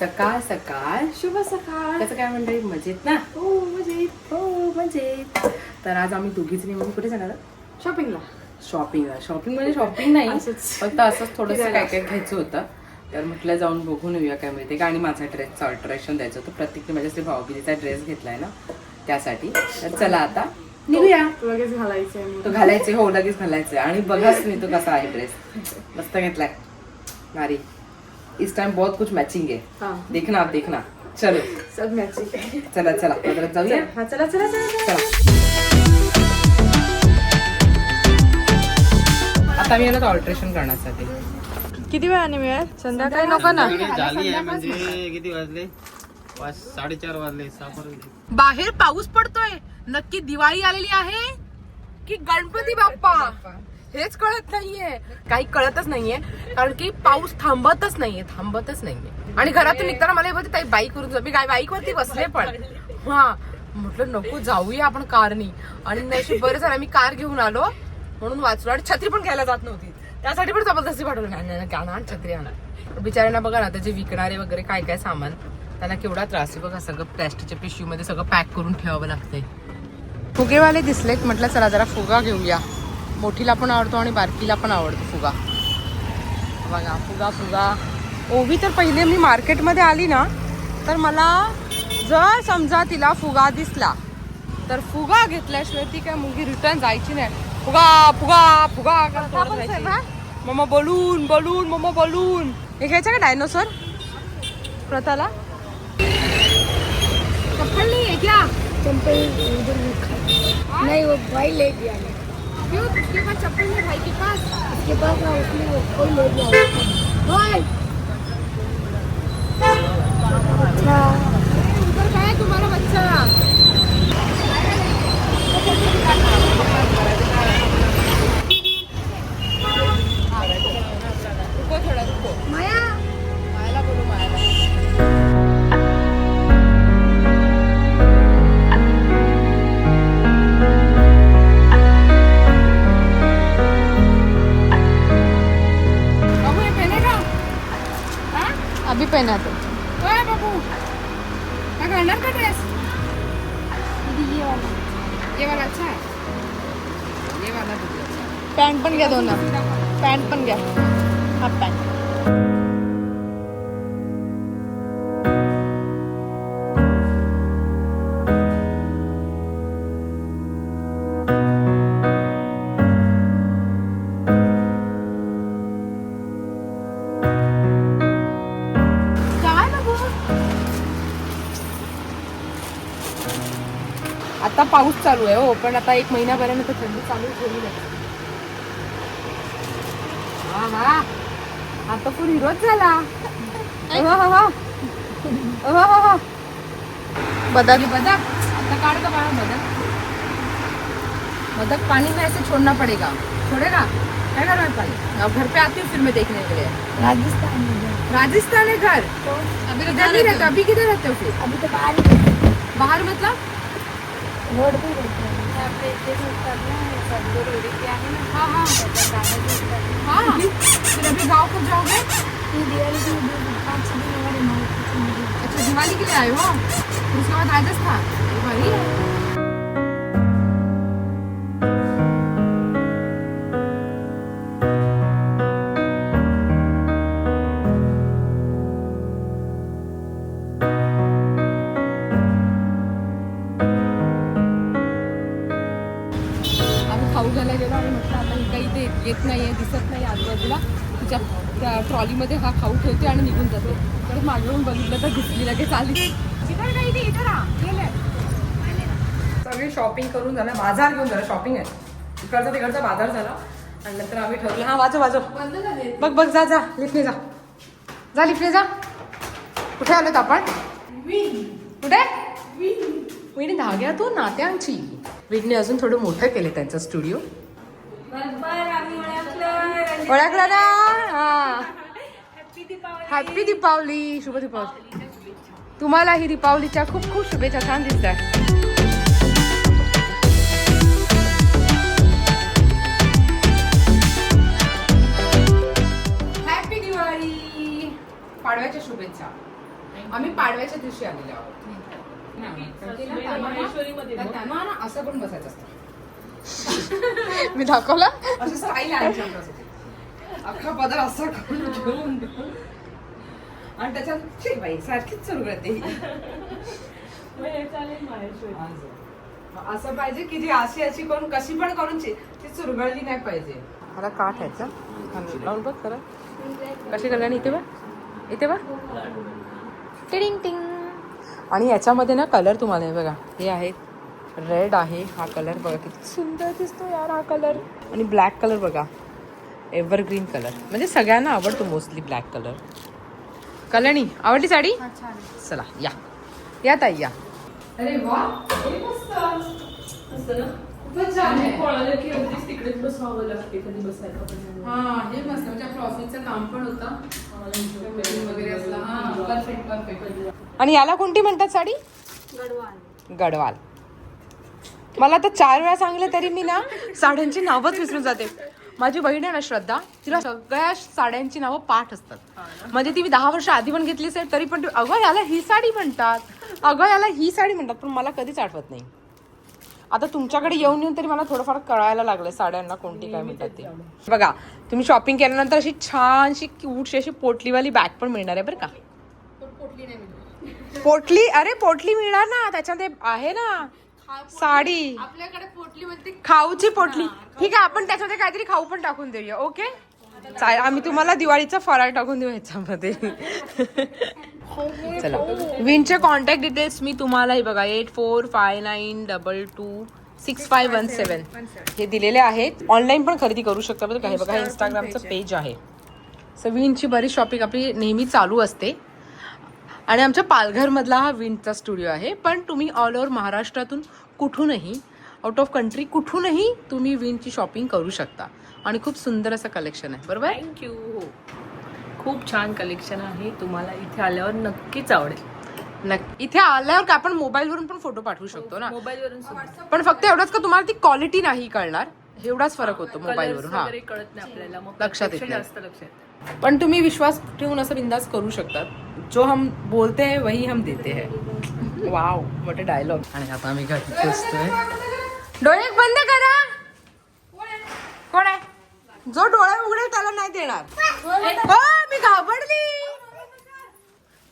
सकाळ सकाळ. शुभ सकाळ. त्याचं काय मंडळी? मजेत ना? हो मजेत. हो मजेत. तर आज आम्ही दोघीच म्हणून कुठे जाणार? शॉपिंगला. शॉपिंगला. शॉपिंग म्हणजे शॉपिंग नाही. फक्त असंच थोडंसं काय काय घ्यायचं होतं. तर म्हटलं जाऊन बघून येऊया काय मिळते का आणि माझा ड्रेसचं अल्ट्रेशन द्यायचं होतं. प्रत्येकने माझ्यासाठी भाऊबीजीचा ड्रेस घेतलाय ना त्यासाठी. तर चला आता निघूया. लगेच घालायचंय मग. तो घालायचे हो लगेच घालायचे आणि बघाच मी तो कसा आहे ड्रेस. मस्त घेतलाय. नारी इस टाइम बहुत कुछ मैचिंग है। हा। देखना आप देखना। चलो। सब मॅचिंग आहे चला चला। जाऊया हा चला चला चला चला. चला। आता मी येणार ऑल्ट्रेशन करण्यासाठी। किती वेळाने मिळेल? संध्याकाळी नको ना? झाली आहे म्हणजे किती वाजले? पाच साडेचार वाजले सहापर्यंत बाहेर पाऊस पडतोय. नक्की दिवाळी आलेली आहे की गणपती बाप्पा? हेच कळत नाहीये. काही कळतच नाहीये. कारण की पाऊस थांबतच नाहीये थांबतच नाहीये. आणि घरातून निघताना मला हे बोलते ताई बाईक वरून जा." मी काय बाईक वरती बसले पण. हा. म्हटलं नको जाऊया आपण कारनी. आणि नशीब बरं झालं मी कार घेऊन आलो. म्हणून वाचलो. आणि छत्री पण घ्यायला जात नव्हती. त्यासाठी पण जबरदस्ती पाठवलं नाही, नाही नाही, छत्री आण. बिचाऱ्यांना बघा ना त्याचे विकणारे वगैरे काय काय सामान त्यांना केवढा त्रास आहे बघा. सगळं प्लॅस्टिकच्या पिशवीमध्ये सगळं पॅक करून ठेवावं लागतंय. फुगेवाले दिसलेत. म्हटलं चला जरा फुगा घेऊया मोठीला पण आवडतो आणि बारकीला पण आवडतो फुगा. बघा फुगा फुगा. ओवी तर पहिले मी मार्केटमध्ये आली ना तर मला जर समजा तिला फुगा दिसला तर फुगा घेतल्याशिवाय ती काय मुलगी रिटर्न जायची नाही. फुगा फुगा फुगा. Mamma balloon balloon mamma balloon. हे घ्यायचं का डायनोसर प्रथाला? चप्पल नाही आहे क्या? नहीं वो भाई ले गया. है। क्यों उसके पास चप्पल नहीं भाई के पास उसके पास ना उसने वो कोई ले गया है। भाई अच्छा पाऊस चालू आहे हो पण आता एक महिन्यापर्यंत तर थंडी चालू होईल हा हा आता फुल हिरोच झाला. हो, हो. हो, हो. ये बदक. आता काढ का बाळा बदक. बदक पानी में ऐसे छोड़ना पड़ेगा. छोड़ेगा? है पानी अब घर पे आती हूँ फिर मैं देखने के लिए. राजस्थान में। राजस्थान है घर. अभी तो इधर नहीं रहते अभी किधर रहते हो फिर? अभी तो बाहर ही मतलब हैं। ही रहते हैं हाँ हाँ हाँ फिर अभी गाँव कब जाओगे ये दिवाली के दिन पाँच छः दिन हमारे मार्केट में गए। अच्छा दिवाली के लिए आए हो उसके बाद राजस्थान बढ़िया है। आम्ही घ्यायला गेलो आणि म्हटलं आता ही काही इथे येत नाही आहे दिसत नाही आजूबाजूला. तिच्या त्या ट्रॉलीमध्ये हा खाऊ ठेवते आणि निघून जाते तर मागे येऊन बघितलं तर दिसली लगेच आली. इधर नाही ते इधर आ गेले. सगळी शॉपिंग करून झालं. बाजार घेऊन झालं. शॉपिंग आहे. इकडचा तिकडचा बाजार झाला. आणि नंतर आम्ही ठरवलं हा वाजव वाजव. बघ बघ जा जा. लिफ्टने जा. जा लिफ्टने जा. कुठे आलोत आपण? कुठे? विणी धाग्यातून नात्यांची. विडने अजून थोडं मोठं केलं त्यांचं स्टुडिओ. ओळखला. ना? हा. हॅपी दीपावली शुभ दीपावली तुम्हाला ही दीपावलीच्या खूप खूप शुभेच्छा. छान दिसत आहे हॅपी दिवाळी पाडव्याच्या शुभेच्छा. आम्ही पाडव्याच्या दिवशी आलेलो आहोत. त्यांना- ना असं पण बसायचं असतं. मी दाखवला? असं. अख्खा पदर असा करून घेऊन आणि त्याच्यात छी बाई सारखीच चुरगळते असं. पाहिजे की जी अशी अशी करून कशी पण करून ची- ती चुरगळली नाही पाहिजे. मला काठ ह्याचा लावून बघ खरं. कशी कल्याणी इथे बघ. इथे बघ. टिडिंग टिंग. आणि याच्यामध्ये ना कलर तुम्हाला हे बघा हे आहे रेड आहे हा कलर बघा किती सुंदर दिसतो यार हा कलर आणि ब्लॅक कलर बघा एव्हरग्रीन कलर म्हणजे सगळ्यांना आवडतो मोस्टली ब्लॅक कलर कल्याणी आवडली साडी? चला या. या ताई या. अरे आहे. तिकडेच बसवावं लागते कधी बसायला पण. हा हे मस्त. म्हणजे आपलं ऑफिसचं काम पण होतं. meeting वगैरे असलं. हा परफेक्ट परफेक्ट आणि याला कोणती म्हणतात साडी? गडवाल. मला तर चार वेळा सांगले तरी मी ना साड्यांची नावच विसरून जाते. माझी बहीण आहे ना श्रद्धा तिला सगळ्या साड्यांची नावं पाठ असतात. म्हणजे ती मी दहा वर्ष आधी पण घेतली असेल तरी पण अगं याला ही साडी म्हणतात. अगं याला ही साडी म्हणतात पण मला कधीच आठवत नाही. आता तुमच्याकडे येऊन येऊन तरी मला थोडंफार कळायला लागलं साड्यांना कोणती काय म्हणतात ते. बघा तुम्ही शॉपिंग केल्यानंतर अशी छानशी क्यूटशी अशी पोटलीवाली बॅग पण मिळणार आहे बरं का? पोटली अरे पोटली मिळणार ना त्याच्यामध्ये आहे ना साडी. आपल्याकडे पोटली म्हणते खाऊची पोटली. ठीक आहे आपण त्याच्यामध्ये काहीतरी खाऊ पण टाकून देऊया ओके? चालेल आम्ही तुम्हाला दिवाळीचा फराळ टाकून देऊ ह्याच्यामध्ये चला. विनचे कॉन्टॅक्ट डिटेल्स मी तुम्हाला हे बघा eight four five nine double two six five one seven हे दिलेले आहेत. ऑनलाईन पण खरेदी करू शकता का? हे बघा इंस्टाग्रामचं पेज आहे. सो विनची बरीच शॉपिंग आपली नेहमी चालू असते. आणि आमच्या पालघरमधला हा विंडचा स्टुडिओ आहे. पण तुम्ही ऑल ओव्हर महाराष्ट्रातून कुठूनही आउट ऑफ कंट्री कुठूनही तुम्ही विंडची शॉपिंग करू शकता. आणि खूप सुंदर असं कलेक्शन आहे. बरोबर? थँक्यू हो खूप छान कलेक्शन आहे. तुम्हाला इथे आल्यावर नक्कीच आवडेल. नक्की इथे आल्यावर का आपण मोबाईलवरून पण फोटो पाठवू शकतो ना? मोबाईलवरून सुद्धा. पण फक्त एवढंच का तुम्हाला ती क्वालिटी नाही कळणार? एवढाच फरक होतो Colours मोबाईलवरून हा. वगैरे कळत नाही आपल्याला. मग लक्षात येत नाही. जास्त लक्षात येतं. पण तुम्ही विश्वास ठेवून असं बिंदास करू शकतात जो हम बोलते हैं वही हम देते हैं. वाव मोठे डायलॉग आणि आता आम्ही घरी पोचतोय डोळे बंद करा. कोण आहे? जो डोळे उघडेल त्याला नाही देणार. मी घाबरली.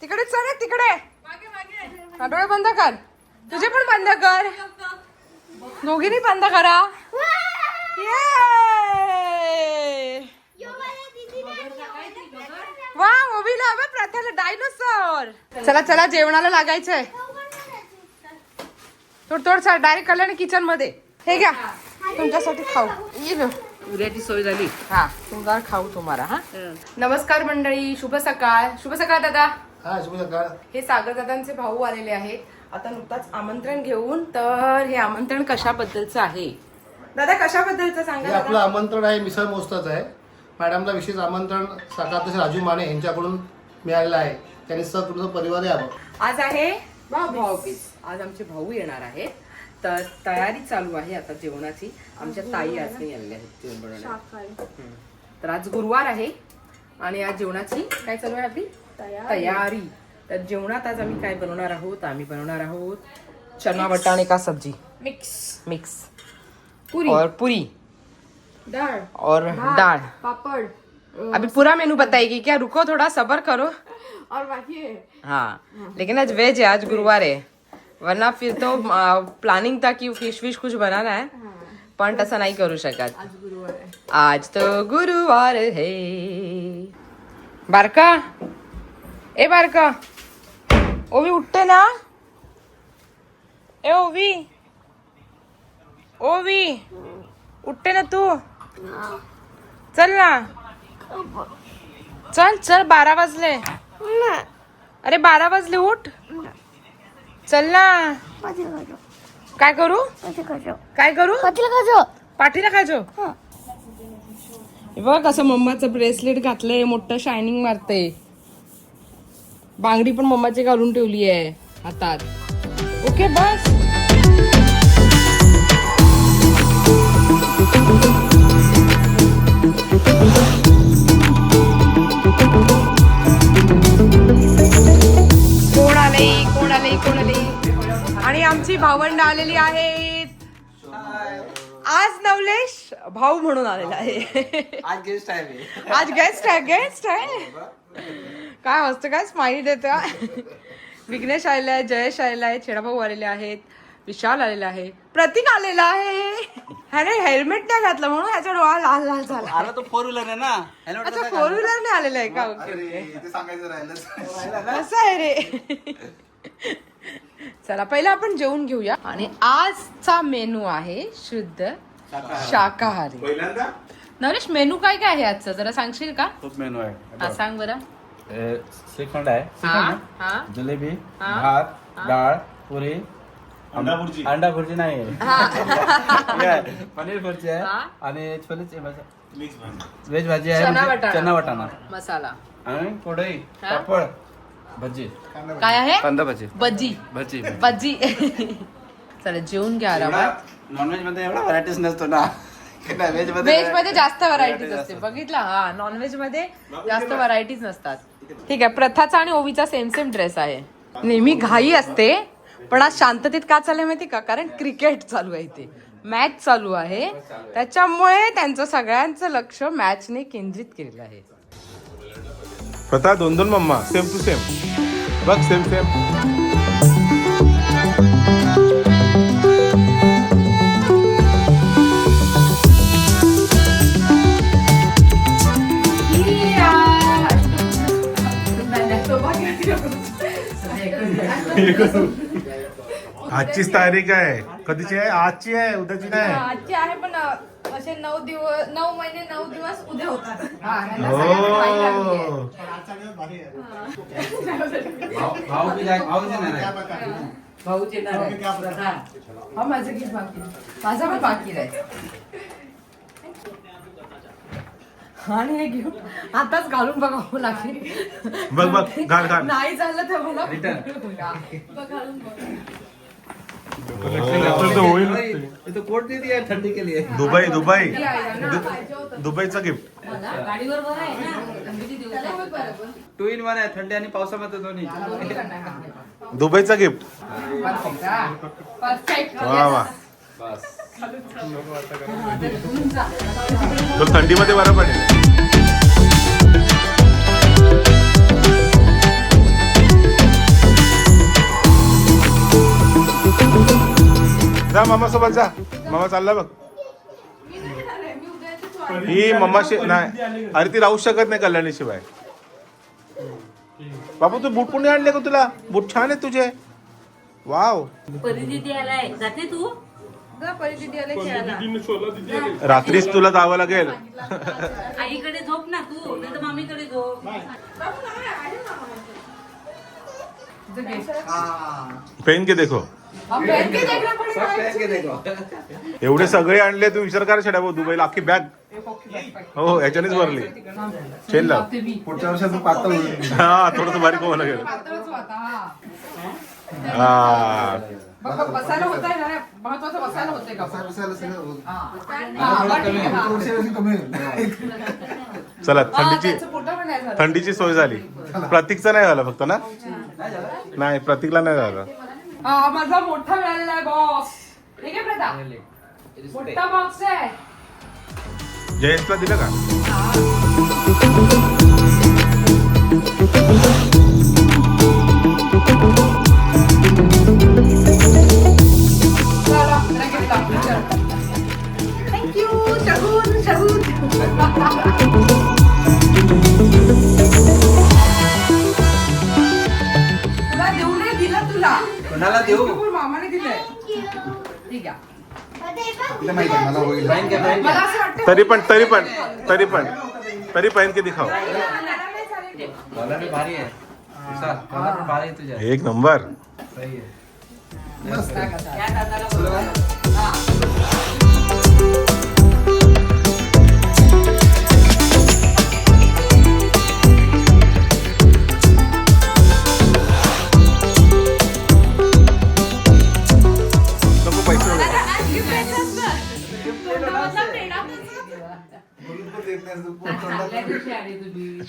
तिकडे चल तिकडे. हा, डोळे बंद कर. तुझे पण बंद कर. दोघींनी बंद करा! वा मोबीला हवं प्रथाला डायनोसॉर चला चला जेवणाला लागायचंय. तोड तोड सर डायरेक्ट कल्याण किचनमध्ये. हे घ्या. तुमच्यासाठी खाऊ. ये लो. उद्याची सोय झाली. हा तुमचा खाऊ तुम्हाला हा. नमस्कार मंडळी शुभ सकाळ. शुभ सकाळ दादा. हा शुभ सकाळ. हे सागर दादांचे भाऊ आलेले आहेत. आता नुकताच आमंत्रण घेऊन तर हे आमंत्रण कशाबद्दलचं आहे? दादा कशाबद्दलचं सांगा? आपलं आमंत्रण आहे मिसळ मोस्ताचं आहे. मॅडमला विशेष आमंत्रण साकाध्यक्ष राजू माने यांच्याकडून मिळालेलं आहे. त्यांनी सर तुमचा परिवार यावं. आज आहे भाऊबीज. आज आमचे भाऊ येणार आहेत. तर तयारी चालू आहे आता जेवणाची. आमच्या ताई आज नाही आलेल्या आहेत जेवण बनवण्यात हम्म. तर आज गुरुवार आहे आणि आज जेवणाची काय चालू आहे आपली? तयारी. तर जेवणात आज आम्ही काय बनवणार आहोत? आम्ही बनवणार आहोत चना वटाणे का सब्जी? मिक्स मिक्स पुरी. और पूरी. डाळ और दाल। पापड़ अभी पूरा मेनू बताएगी क्या? रुको थोड़ा सबर करो। और बाकी है? हाँ लेकिन आज वेज है आज गुरुवार है। वरना फिर तो प्लानिंग था कि फ़िश फ़िश कुछ बनाना है। पण तसं नाही करू शकत आज आज तो गुरुवार है। बारका? ए बारका। ओवी उठते ना। ए ओवी ओवी उठते ना तू। चल ना. चल चल बारा वाजले. अरे बारा वाजले उठ. चल ना. काय करू? काय करू? पाठीला खाजो. बघ कसं मम्माचं ब्रेसलेट घातलंय मोठं शायनिंग मारते बांगडी पण मम्माची घालून ठेवली आहे हातात. ओके बस. आले कोण आले आणि आमची भावंड आलेली आहेत. आज नवलेश भाऊ म्हणून आलेला आहे. आज गेस्ट आहे आज गेस्ट आहे गेस्ट आहे. काय मस्त काय स्माइली देतो विघ्नेश आलेला आहे जयेश आलेला आहे छेडाभाऊ आलेले आहेत. विशाल आलेला आहे. प्रतीक आलेला आहे. ह्याने हेल्मेट नाही घातलं म्हणून ह्याचा डोळा लाल लाल झाला. आला तो फोर व्हीलर आहे ना? हेल्मेट अच्छा फोर व्हीलरने आलेला आहे का? ओके सांगायचं राहिलं असं आहे रे? चला पहिला आपण जेवून घेऊया. आणि आजचा मेनू आहे शुद्ध शाकाहारी. पहिल्यांदा? नरेश मेनू काय काय आहे आजचा? जरा सांगशील का? खूप मेनू आहे. हा सांग बरं. ए, श्रीखंड आहे. हा हा. जलेबी. भात डाळ पुरी अंडा भुर्जी. अंडा भुर्जी नाही आहे. पनीर भुर्जी आहे हा. आणि छोलेची मिक्स भाजी. व्हेज भाजी आहे चना म्हणजे वाटाणा. चना वाटाणा. मसाला. आणि कढई हा? पापड भजी. काय आहे? कांदा भजी. बज्जी भजी बज्जी चला जेवून घ्या आरामात. नॉनव्हेजमध्ये एवढा व्हरायटीज नसतो ना. व्हेज व्हेजमध्ये जास्त व्हरायटीज असते. बघितला? हा नॉनव्हेजमध्ये जास्त व्हरायटीज नसतात. ठीक आहे प्रथाचा आणि ओवीचा सेम सेम ड्रेस आहे. नेहमी घाई असते. पण आज शांततेत का चाललंय माहिती का? कारण क्रिकेट चालू आहे इथे. मॅच चालू आहे. त्याच्यामुळे त्यांचं सगळ्यांचं लक्ष मॅचने केंद्रित केलेलं आहे. प्रथा दोन दोन मम्मा. सेम टू सेम बघ सेम सेम आजचीच तारीख आहे. कधीची आहे? आजची आहे उद्याची नाही. आजची आहे पण असे नऊ दिवस नऊ महिने नऊ दिवस उद्या होतात. हो भाऊ जाय- भाऊ नाही. भाऊच येणार आहे. हा. माझं गीत बाकी आहे. माझा पण बाकी आहे. आणि हे घेऊन आताच घालून बघावं लागेल. बघ बघ घाल घाल. नाही झालं तर मला तो होईल ये तो कोट दे दिया ठंडी के लिए. दुबई दुबई. दुबईचं गिफ्ट. टू इन वन आहे थंडी आणि पावसामध्ये दोन्ही. दुबईचं गिफ्ट. वा वा. थंडीमध्ये बरं पडेल जा मामा सोबत जा. मामा चालला बघ. ही मम्माशी नाही. अरे ती राहू शकत नाही कल्याणी शिवाय. बाबू तू बूट पुणे आणले का तुला? बूट छान आहे तुझे. वाव. जाते तू? रात्रीच तुला जावं लागेल. आईकडे झोप ना तू नाही मामीकडे झोप. पेन के देखो. अब बैठ के देखना पड़ेगा. सब पहन के देखो एवढे सगळे आणले तू विचार कर शेडा भाऊ दुबईला अख्खी बॅग हो याच्यानेच भरली. बी. पुढच्या वर्षात तू पातळ हा थोडस बारीक व्हावं लागेल. हा. हा. हा. हा, हा. चला हा, थंडीची. थंडीची सोय झाली. प्रतीकचं नाही झालं फक्त ना? नाही प्रतीकला नाही झालं. हा, माझा मोठा मिळालेला आहे बॉक्स ठीक आहे प्रथा मोठा बॉक्स आहे. जयेशला दिलं का? Thank you Shagun Shagun. तुला देऊ नाही दिलं तुला. कोणाला देऊ. मामाने दिलंय. ठीक आहे. मला असं वाटतं तरी पण तरी पण तरी पण. तरी पहन के दिखाओ कलर भी भारी है विशाल कलर पण भारी आहे तुझ्या एक नंबर. सही नको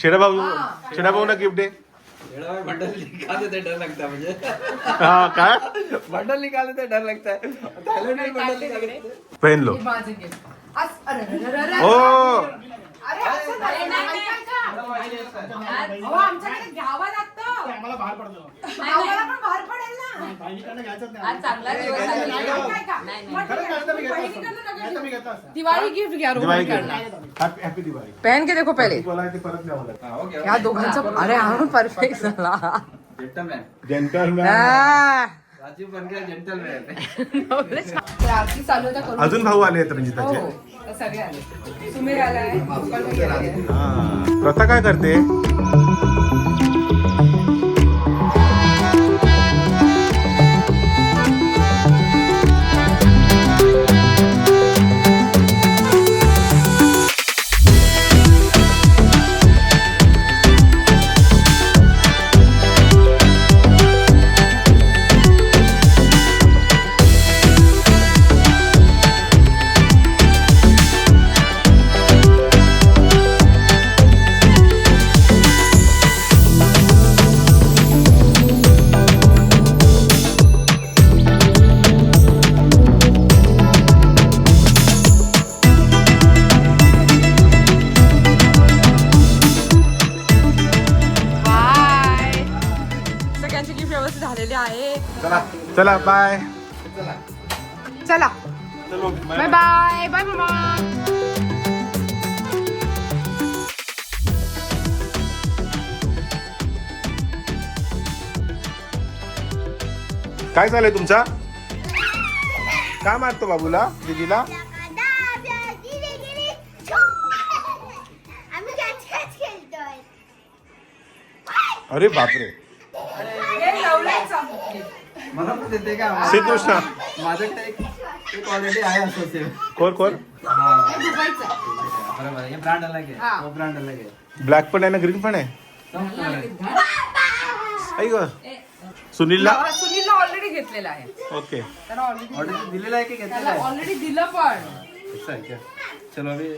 शेडा भाऊ शेडा भाऊ ना गिफ्ट दे बंडल निकालते थे डर लगता है मुझे हा काय बंडल निकालते थे डर लगता है थाईलैंड में बंडल निकालते पहन लो माझं gift. असं- अरे, अरे, अरे, अरे, ओ अरे, असं नाही, ऐकाय का? अहो, आमच्याकडे घ्यावं लागतं. आम्हाला बाहेर पडतो आम्हाला पण बाहेर पडेल ना. बहिणीकडनं घ्यायचंच नाही. आज चांगला दिवस आहे. ऐकाय का? मग खरंच ठीक आहे. घ्यायचं मी घेतो बहिणीकडनं असं. नका घ्यायचं मी घेऊ. घेतो असं. दिवाळी गिफ्ट घ्या दिवाळी रोहनकडनं. Happy happy Diwali. पहन के देखो पहले मला ते परत हाँ, ओके या दोघांचं अरे हा परफेक्ट झाला. जेंटलमैन जेंटलमॅन अजून भाऊ आले आहेत हो रंजिताचे हो. हा. प्रथा काय करते? चला बाय चला. चलो बाय बाय बाय मामा काय झालंय तुमचा? काय मारतो बाबूला दीदीला? अरे बापरे. मला पण देते का? श्रीकृष्ण माझ्याकडे एक एक ऑलरेडी आहे असं सेम कोण? कोण बरोबर हे ब्रँड अलग आहे. वो ब्रँड अलग आहे. ब्लॅक पण आहे ना ग्रीन पण आहे. ऐक सुनीलला? सुनीलला ऑलरेडी घेतलेला आहे. ओके. त्याला ऑलरेडी ऑर्डर दिलेला आहे की घेतलेला त्याला आहे? ऑलरेडी दिलं पण. है क्या चलो अभी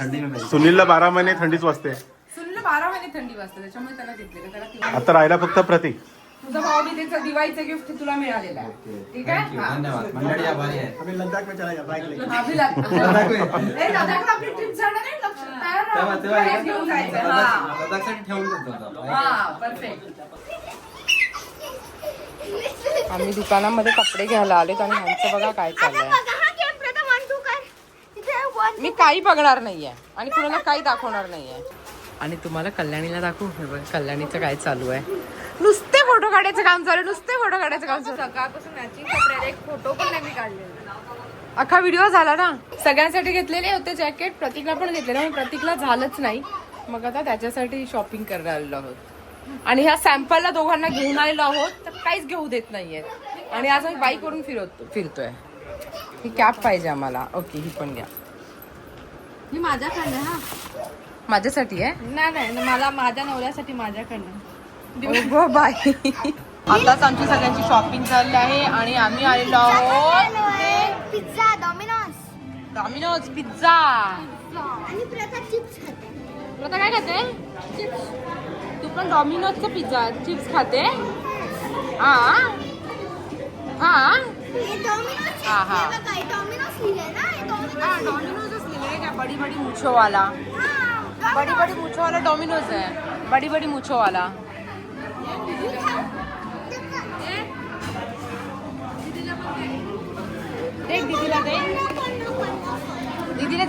ठंडी में मिलते सुनीलला बारा महिने थंडीच वाजते. सुनीलला बारा महिने थंडी वाजते त्याच्यामुळे त्याला घेतलेलं त्याला किती- आता राहिला फक्त प्रतीक. तुझं भाऊबीजेचं दिवाळीचं गिफ्ट तुला मिळालेलं आहे. ठीक आहे? हा. धन्यवाद. मंडळी आभारी आहे लद्दाख में चला में. लडाखला आपली ट्रिप जाणार आहे? लक्ष तयार राहा. तेव्हा तेव्हा बॅग घेऊन जायचं. हा. लडाख- लडाखसाठी ठेवून देतो आता. हा परफेक्ट आम्ही दुकानामध्ये कपडे घ्यायला आलेत आणि ह्यांचं बघा काय चाललंय. बघा हा गेम प्रथम वन टू कर. तिथे वन मी काही बघणार नाहीये आणि कुणाला काही दाखवणार नाहीये. आणि तुम्हाला कल्याणीला दाखवू? हे बघ कल्याणीचं काय चालू आहे? नुसते फोटो काढायचं काम चालू आहे, नुसते फोटो काढायचं काम चालू. सकाळपासून मॅचिंग कपडे एक फोटो पण नाही मी काढलेला अख्खा व्हिडिओ झाला ना? सगळ्यांसाठी घेतलेले होते जॅकेट प्रतीकला पण घेतलेलं पण प्रतीकला झालंच नाही. मग आता त्याच्यासाठी शॉपिंग करायला आलेलो आहोत. आणि ह्या सॅम्पलला दोघांना घेऊन आलेलो आहोत तर काहीच घेऊ देत नाहीयेत आणि आज आम्ही बाईकवरून फिरवतो फिरतोय. ही कॅप पाहिजे आम्हाला. ओके ही पण घ्या. माझ्याकडनं हा. माझ्यासाठी आहे? नाही नाही मला माझ्या नवऱ्यासाठी माझ्याकडनं. अगं बाई. आताच आमची सगळ्यांची शॉपिंग चालली आहे आणि आम्ही आलेलो आहोत पिझ्झा डॉमिनोज डॉमिनोज पिझ्झा आणि प्रथा चिप्स खाते. आता काय खाते? चिप्स. तू पण डॉमिनोजचा पिझ्झा चिप्स खाते? हा? हा? हे डॉमिनोज हा, डॉमिनोजच लिहिलंय का बडी बडी मुछो वाला हा बडी बडी मुछो वाला डॉमिनोज आहे बडी बडी मुछो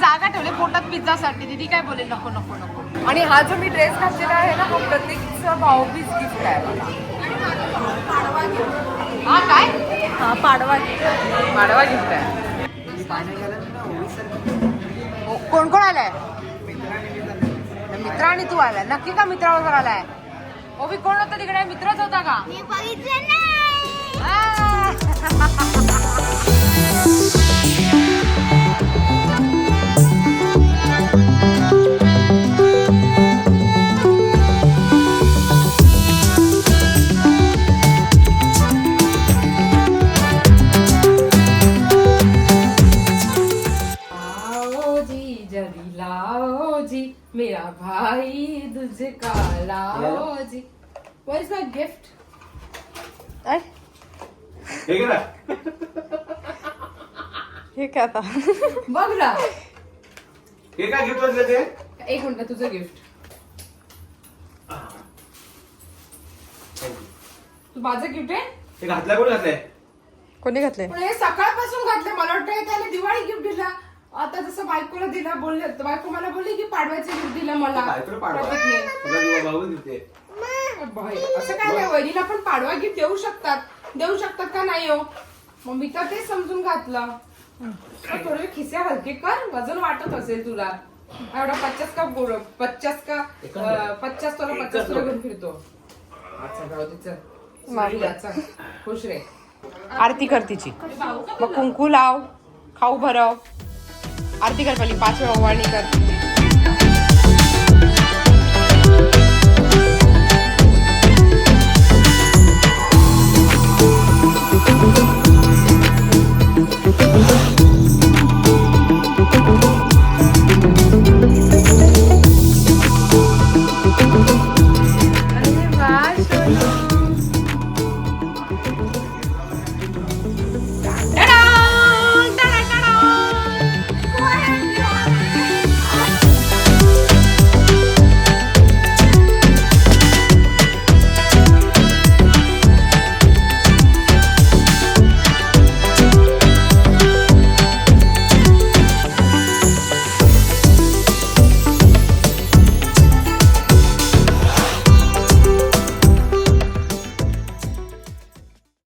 जागा ठेवली पोटात पिझ्झासाठी. दीदी काय बोले नको नको नको. आणि हा जो मी ड्रेस घातलेला आहे ना हा प्रत्येकचा भाऊबीज गिफ्ट आहे मला हा काय? हा पाडवा पाडवा गिफ्ट आहे. हो, कोण कोण आलाय? मित्र आणि तू आलाय. नक्की का मित्राबरोबर आलाय? ओबी कोण होता तिकडे? मित्रच होता का? मी बघितलं नाही. भाई तुझे जी. इज माय गिफ्ट हे हे काय आता बघ ना. हे काय गिफ्ट ते? एक मिनिट तुझं गिफ्ट तू माझं गिफ्ट आहे? हे घातल्या कोण घातलंय? कोणी घातले पण हे सकाळपासून घातलं मला वाटतं त्याला दिवाळी गिफ्ट दिला. आता जसं बायकोला दिला बोलले तर बायको मला बोलली की पाडव्याचे गिफ्ट दिलं मला. बायकोला पाडवा. प्रतीकने. तुला दिवा भाऊ दिलते बाई, असं काय नाही वहिनीला पण पाडवा गिफ्ट देऊ शकतात. देऊ शकतात का नाही हो? मग मी तर तेच समजून घातलं. थोडे खिसे हलके कर वजन वाटत असेल तुला. एवढा पच्चास का गोड पच्चास का अं, पच्चास तुला पच्चास तुला घेऊन फिरतो. अच्छा जाऊ दे, चल. मारूया, चल. खुश रे. आरती कर तिची. मग कुंकू लाव खाऊ भरव. आरती करपाली पाच वेळा ओवाळणी कर